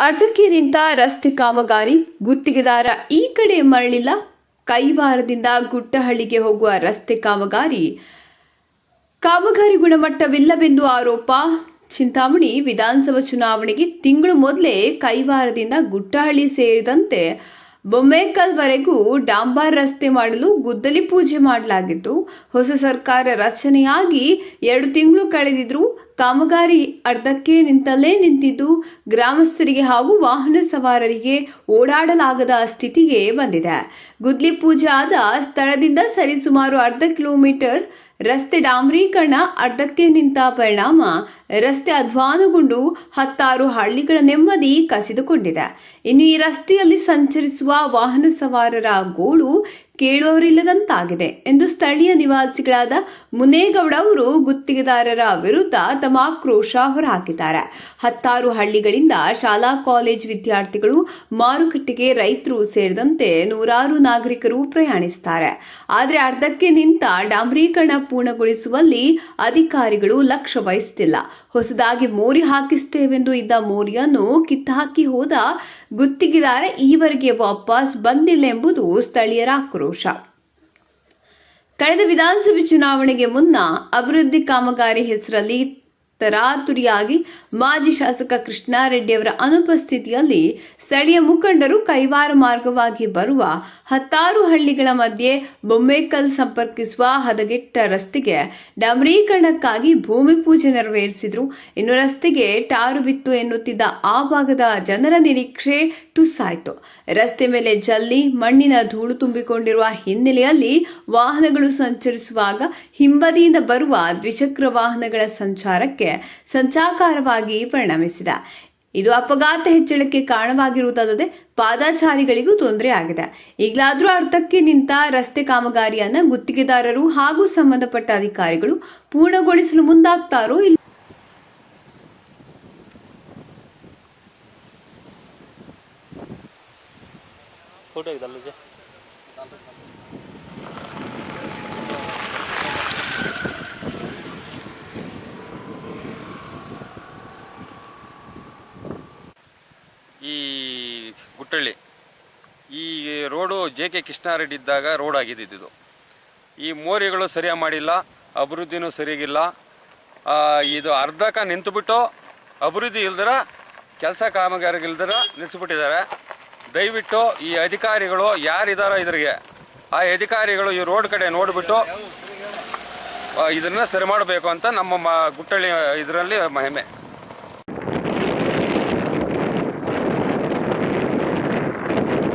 ಅರ್ಧಕ್ಕೆ ನಿಂತ ರಸ್ತೆ ಕಾಮಗಾರಿ, ಗುತ್ತಿಗೆದಾರ ಈ ಕಡೆ ಮರಳಿಲ್ಲ. ಕೈವಾರದಿಂದ ಗುಟ್ಟಹಳ್ಳಿಗೆ ಹೋಗುವ ರಸ್ತೆ ಕಾಮಗಾರಿ. ಕಾಮಗಾರಿ ಗುಣಮಟ್ಟವಿಲ್ಲವೆಂದು ಆರೋಪ. ಚಿಂತಾಮಣಿ ವಿಧಾನಸಭಾ ಚುನಾವಣೆಗೆ ತಿಂಗಳು ಮೊದಲೇ ಕೈವಾರದಿಂದ ಗುಟ್ಟಹಳ್ಳಿ ಸೇರಿದಂತೆ ಬೊಮ್ಮೇಕಲ್ವರೆಗೂ ಡಾಂಬಾರ್ ರಸ್ತೆ ಮಾಡಲು ಗುದ್ದಲಿ ಪೂಜೆ ಮಾಡಲಾಗಿತ್ತು. ಹೊಸ ಸರ್ಕಾರ ರಚನೆಯಾಗಿ ಎರಡು ತಿಂಗಳು ಕಳೆದಿದ್ರು ಕಾಮಗಾರಿ ಅರ್ಧಕ್ಕೆ ನಿಂತಲ್ಲೇ ನಿಂತಿದ್ದು. ಗ್ರಾಮಸ್ಥರಿಗೆ ಹಾಗೂ ವಾಹನ ಸವಾರರಿಗೆ ಓಡಾಡಲಾಗದ ಸ್ಥಿತಿಗೆ ಬಂದಿದೆ. ಗುದ್ಲಿ ಪೂಜೆ ಆದ ಸ್ಥಳದಿಂದ ಸರಿಸುಮಾರು ಅರ್ಧ ಕಿಲೋಮೀಟರ್ ರಸ್ತೆ ಡಾಂಬರೀಕರಣ, ಅರ್ಧಕ್ಕೆ ನಿಂತ ಪರಿಣಾಮ, ರಸ್ತೆ ಅಧ್ವಾನಗೊಂಡು ಹತ್ತಾರು ಹಳ್ಳಿಗಳ ನೆಮ್ಮದಿ ಕಸಿದುಕೊಂಡಿದೆ. ಇನ್ನು ಈ ರಸ್ತೆಯಲ್ಲಿ ಸಂಚರಿಸುವ ವಾಹನ ಸವಾರರ ಗೋಳು ಕೇಳುವವರಿಲ್ಲದಂತಾಗಿದೆ ಎಂದು ಸ್ಥಳೀಯ ನಿವಾಸಿಗಳಾದ ಮುನೇಗೌಡ ಅವರು ಗುತ್ತಿಗೆದಾರರ ವಿರುದ್ಧ ತಮ್ಮ ಆಕ್ರೋಶ ಹೊರಹಾಕಿದ್ದಾರೆ. ಹತ್ತಾರು ಹಳ್ಳಿಗಳಿಂದ ಶಾಲಾ, ಕಾಲೇಜ್ ವಿದ್ಯಾರ್ಥಿಗಳು ಮಾರುಕಟ್ಟೆಗೆ ರೈತರು ಸೇರಿದಂತೆ ನೂರಾರು ನಾಗರಿಕರು ಪ್ರಯಾಣಿಸುತ್ತಾರೆ. ಆದರೆ ಅರ್ಧಕ್ಕೆ ನಿಂತ ಡಾಂಬರೀಕರಣ ಪೂರ್ಣಗೊಳಿಸುವಲ್ಲಿ ಅಧಿಕಾರಿಗಳು ಲಕ್ಷ್ಯ ವಹಿಸುತ್ತಿಲ್ಲ. ಹೊಸದಾಗಿ ಮೋರಿ ಹಾಕಿಸ್ತೇವೆಂದು ಇದ್ದ ಮೋರಿಯನ್ನು ಕಿತ್ತಾಕಿ ಹೋದ ಗುತ್ತಿಗೆದಾರ ಈವರೆಗೆ ವಾಪಸ್ ಬಂದಿಲ್ಲ ಎಂಬುದು ಸ್ಥಳೀಯರ ಆಕ್ರೋಶ. ಕಳೆದ ವಿಧಾನಸಭೆ ಚುನಾವಣೆಗೆ ಮುನ್ನ ಅಭಿವೃದ್ಧಿ ಕಾಮಗಾರಿ ಹೆಸರಲ್ಲಿ ತರಾತುರಿಯಾಗಿ ಮಾಜಿ ಶಾಸಕ ಕೃಷ್ಣಾರೆಡ್ಡಿಯವರ ಅನುಪಸ್ಥಿತಿಯಲ್ಲಿ ಸ್ಥಳೀಯ ಮುಖಂಡರು ಕೈವಾರ ಮಾರ್ಗವಾಗಿ ಬರುವ ಹತ್ತಾರು ಹಳ್ಳಿಗಳ ಮಧ್ಯೆ ಬೊಮ್ಮೇಕಲ್ ಸಂಪರ್ಕಿಸುವ ಹದಗೆಟ್ಟ ರಸ್ತೆಗೆ ಡಾಮರೀಕರಣಕ್ಕಾಗಿ ಭೂಮಿ ಪೂಜೆ ನೆರವೇರಿಸಿದ್ರು. ಇನ್ನು ರಸ್ತೆಗೆ ಟಾರು ಬಿತ್ತು ಎನ್ನುತ್ತಿದ್ದ ಆ ಭಾಗದ ಜನರ ನಿರೀಕ್ಷೆ ಟುಸ್ಸಾಯಿತು ರಸ್ತೆ ಮೇಲೆ ಜಲ್ಲಿ ಮಣ್ಣಿನ ಧೂಳು ತುಂಬಿಕೊಂಡಿರುವ ಹಿನ್ನೆಲೆಯಲ್ಲಿ ವಾಹನಗಳು ಸಂಚರಿಸುವಾಗ ಹಿಂಬದಿಯಿಂದ ಬರುವ ದ್ವಿಚಕ್ರ ವಾಹನಗಳ ಸಂಚಾರಕ್ಕೆ ಸಂಚಾಕಾರವಾಗಿ ಪರಿಣಮಿಸಿದೆ. ಇದು ಅಪಘಾತ ಹೆಚ್ಚಳಕ್ಕೆ ಕಾರಣವಾಗಿರುವುದಲ್ಲದೆ ಪಾದಾಚಾರಿಗಳಿಗೂ ತೊಂದರೆ ಆಗಿದೆ ಈಗಲಾದರೂ ಅರ್ಥಕ್ಕೆ ನಿಂತ ರಸ್ತೆ ಕಾಮಗಾರಿಯನ್ನ ಗುತ್ತಿಗೆದಾರರು ಹಾಗೂ ಸಂಬಂಧಪಟ್ಟ ಅಧಿಕಾರಿಗಳು ಪೂರ್ಣಗೊಳಿಸಲು ಮುಂದಾಗ್ತಾರೋ ಇಲ್ಲ ಫೋಟೋ ಇದೆ ಅಲ್ಲೇ ಈ ಗುಟ್ಟಳ್ಳಿ, ಈ ರೋಡು ಜೆ ಕೆ ಕೃಷ್ಣಾರೆಡ್ಡಿ ಇದ್ದಾಗ ರೋಡ್ ಆಗಿದ್ದಿದ್ದು. ಈ ಮೋರಿಗಳು ಸರಿಯಾಗಿ ಮಾಡಿಲ್ಲ, ಅಭಿವೃದ್ಧಿನೂ ಸರಿಯಾಗಿಲ್ಲ. ಇದು ಅರ್ಧಕ ನಿಂತುಬಿಟ್ಟು ಅಭಿವೃದ್ಧಿ ಇಲ್ದರ, ಕೆಲಸ ಕಾಮಗಾರಿಗಳಿಲ್ದರ ನಿಲ್ಲಿಸ್ಬಿಟ್ಟಿದ್ದಾರೆ ದಯವಿಟ್ಟು ಈ ಅಧಿಕಾರಿಗಳು ಯಾರಿದಾರೋ ಇದ್ರಿಗೆ, ಆ ಅಧಿಕಾರಿಗಳು ಈ ರೋಡ್ ಕಡೆ ನೋಡಿಬಿಟ್ಟು ಇದನ್ನು ಸರಿ ಮಾಡಬೇಕು ಅಂತ ನಮ್ಮ ಮ, ಗುಟ್ಟಳ್ಳಿ ಇದರಲ್ಲಿ ಮಹಿಮೆ.